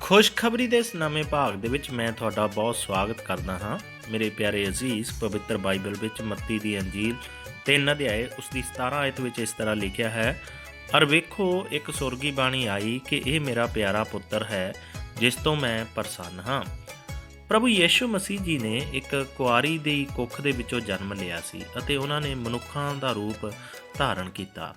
ਖੁਸ਼ਖਬਰੀ ਦੇ ਇਸ ਨਵੇਂ ਭਾਗ ਦੇ ਵਿੱਚ ਮੈਂ ਤੁਹਾਡਾ ਬਹੁਤ ਸਵਾਗਤ ਕਰਦਾ ਹਾਂ। ਮੇਰੇ ਪਿਆਰੇ ਅਜ਼ੀਜ਼, ਪਵਿੱਤਰ ਬਾਈਬਲ ਵਿੱਚ ਮੱਤੀ ਦੀ ਅੰਜੀਲ 3 ਅਧਿਆਏ ਉਸ ਦੀ 17 ਆਇਤ ਵਿੱਚ ਇਸ ਤਰ੍ਹਾਂ ਲਿਖਿਆ ਹੈ, ਅਰ ਵੇਖੋ, ਇੱਕ ਸੁਰਗੀ ਬਾਣੀ ਆਈ ਕਿ ਇਹ ਮੇਰਾ ਪਿਆਰਾ ਪੁੱਤਰ ਹੈ, ਜਿਸ ਤੋਂ ਮੈਂ ਪ੍ਰਸੰਨ ਹਾਂ। ਪ੍ਰਭੂ ਯੀਸ਼ੂ ਮਸੀਹ ਜੀ ਨੇ ਇੱਕ ਕੁਆਰੀ ਦੀ ਕੁੱਖ ਦੇ ਵਿੱਚੋਂ ਜਨਮ ਲਿਆ ਸੀ ਅਤੇ ਉਹਨਾਂ ਨੇ ਮਨੁੱਖਾਂ ਦਾ ਰੂਪ ਧਾਰਨ ਕੀਤਾ।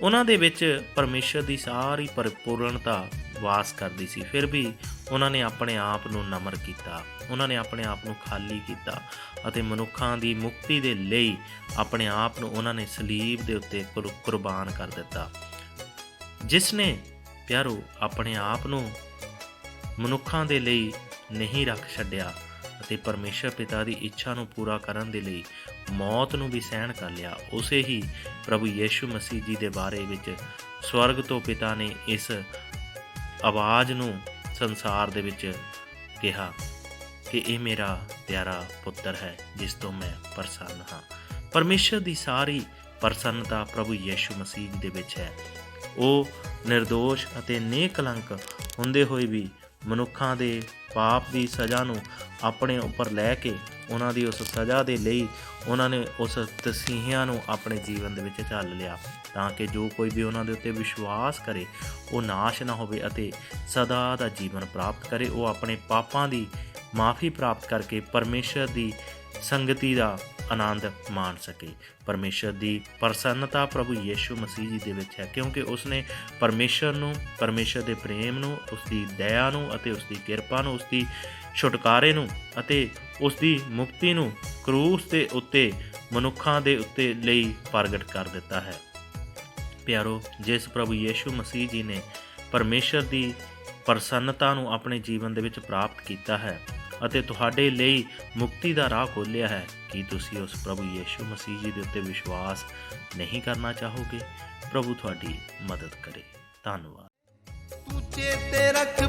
ਉਹਨਾਂ ਦੇ ਵਿੱਚ ਪਰਮੇਸ਼ਰ ਦੀ ਸਾਰੀ ਪਰਿਪੂਰਨਤਾ ਵਾਸ ਕਰਦੀ ਸੀ। ਫਿਰ ਵੀ ਉਹਨਾਂ ਨੇ ਆਪਣੇ ਆਪ ਨੂੰ ਨਮਰ ਕੀਤਾ। ਉਹਨਾਂ ਨੇ ਆਪਣੇ ਆਪ ਨੂੰ ਖਾਲੀ ਕੀਤਾ ਅਤੇ ਮਨੁੱਖਾਂ ਦੀ ਮੁਕਤੀ ਦੇ ਲਈ ਆਪਣੇ ਆਪ ਨੂੰ ਉਹਨਾਂ ਨੇ ਸਲੀਬ ਦੇ ਉੱਤੇ ਕੁਰ- ਕੁਰਬਾਨ ਕਰ ਦਿੱਤਾ। ਜਿਸ ਨੇ ਪਿਆਰੋ, ਆਪਣੇ ਆਪ ਨੂੰ ਮਨੁੱਖਾਂ ਦੇ ਲਈ ਨਹੀਂ ਰੱਖ ਛੱਡਿਆ ਅਤੇ ਪਰਮੇਸ਼ਰ ਪਿਤਾ ਦੀ ਇੱਛਾ ਨੂੰ ਪੂਰਾ ਕਰਨ ਦੇ ਲਈ ਮੌਤ ਨੂੰ ਵੀ ਸਹਿਣ ਕਰ ਲਿਆ। ਉਸੇ ਹੀ ਪ੍ਰਭੂ ਯੀਸ਼ੂ ਮਸੀਹ ਜੀ ਦੇ ਬਾਰੇ ਵਿੱਚ ਸਵਰਗ ਤੋਂ ਪਿਤਾ ਨੇ ਇਸ ਆਵਾਜ਼ ਨੂੰ ਸੰਸਾਰ ਦੇ ਵਿੱਚ ਕਿਹਾ ਕਿ ਇਹ ਮੇਰਾ ਪਿਆਰਾ ਪੁੱਤਰ ਹੈ, ਜਿਸ ਤੋਂ ਮੈਂ ਪ੍ਰਸੰਨ ਹਾਂ। ਪਰਮੇਸ਼ਰ ਦੀ ਸਾਰੀ ਪ੍ਰਸੰਨਤਾ ਪ੍ਰਭੂ ਯੀਸ਼ੂ ਮਸੀਹ ਦੇ ਵਿੱਚ ਹੈ। ਉਹ નિર્ਦੋਸ਼ ਅਤੇ ਨੇਕਲੰਕ ਹੁੰਦੇ ਹੋਏ ਵੀ ਮਨੁੱਖਾਂ ਦੇ ਪਾਪ ਦੀ ਸਜ਼ਾ ਨੂੰ ਆਪਣੇ ਉੱਪਰ ਲੈ ਕੇ ਉਹਨਾਂ ਦੀ ਉਸ ਸਜ਼ਾ ਦੇ ਲਈ ਉਹਨਾਂ ਨੇ ਉਸ ਤਸੀਹਿਆਂ ਨੂੰ ਆਪਣੇ ਜੀਵਨ ਦੇ ਵਿੱਚ ਝੱਲ ਲਿਆ, ਤਾਂ ਕਿ ਜੋ ਕੋਈ ਵੀ ਉਹਨਾਂ ਦੇ ਉੱਤੇ ਵਿਸ਼ਵਾਸ ਕਰੇ, ਉਹ ਨਾਸ਼ ਨਾ ਹੋਵੇ ਅਤੇ ਸਦਾ ਦਾ ਜੀਵਨ ਪ੍ਰਾਪਤ ਕਰੇ। ਉਹ ਆਪਣੇ ਪਾਪਾਂ ਦੀ ਮਾਫੀ ਪ੍ਰਾਪਤ ਕਰਕੇ ਪਰਮੇਸ਼ਰ ਦੀ ਸੰਗਤੀ ਦਾ ਆਨੰਦ ਮਾਣ ਸਕੇ। ਪਰਮੇਸ਼ਰ ਦੀ ਪ੍ਰਸੰਨਤਾ ਪ੍ਰਭੂ ਯੀਸ਼ੂ ਮਸੀਹ ਜੀ ਦੇ ਵਿੱਚ ਹੈ, ਕਿਉਂਕਿ ਉਸਨੇ ਪਰਮੇਸ਼ਰ ਨੂੰ, ਪਰਮੇਸ਼ਰ ਦੇ ਪ੍ਰੇਮ ਨੂੰ ਉਸ ਦੀ ਦਇਆ ਨੂੰ ਅਤੇ ਉਸ ਦੀ ਕਿਰਪਾ ਨੂੰ ਉਸ ਦੀ ਛੁਟਕਾਰੇ ਨੂੰ ਅਤੇ ਉਸ ਦੀ ਮੁਕਤੀ ਨੂੰ ਕਰੂਸ ਦੇ ਉੱਤੇ, ਮਨੁੱਖਾਂ ਦੇ ਉੱਤੇ ਲਈ ਪ੍ਰਗਟ ਕਰ ਦਿੱਤਾ ਹੈ। ਪਿਆਰੋ, ਜਿਸ ਪ੍ਰਭੂ ਯੀਸ਼ੂ ਮਸੀਹ ਜੀ ਨੇ ਪਰਮੇਸ਼ਰ ਦੀ ਪ੍ਰਸੰਨਤਾ ਨੂੰ ਆਪਣੇ ਜੀਵਨ ਦੇ ਵਿੱਚ ਪ੍ਰਾਪਤ ਕੀਤਾ ਹੈ ਅਤੇ ਤੁਹਾਡੇ ਲਈ ਮੁਕਤੀ ਦਾ ਰਾਹ ਖੋਲ੍ਹਿਆ ਹੈ। ਕੀ ਤੁਸੀਂ ਉਸ ਪ੍ਰਭੂ ਯੀਸ਼ੂ ਮਸੀਹ ਜੀ ਦੇ ਉੱਤੇ ਵਿਸ਼ਵਾਸ ਨਹੀਂ ਕਰਨਾ ਚਾਹੋਗੇ? ਪ੍ਰਭੂ ਤੁਹਾਡੀ ਮਦਦ ਕਰੇ। ਧੰਨਵਾਦ। ਤੂੰ ਚੇਤੇ ਰੱਖ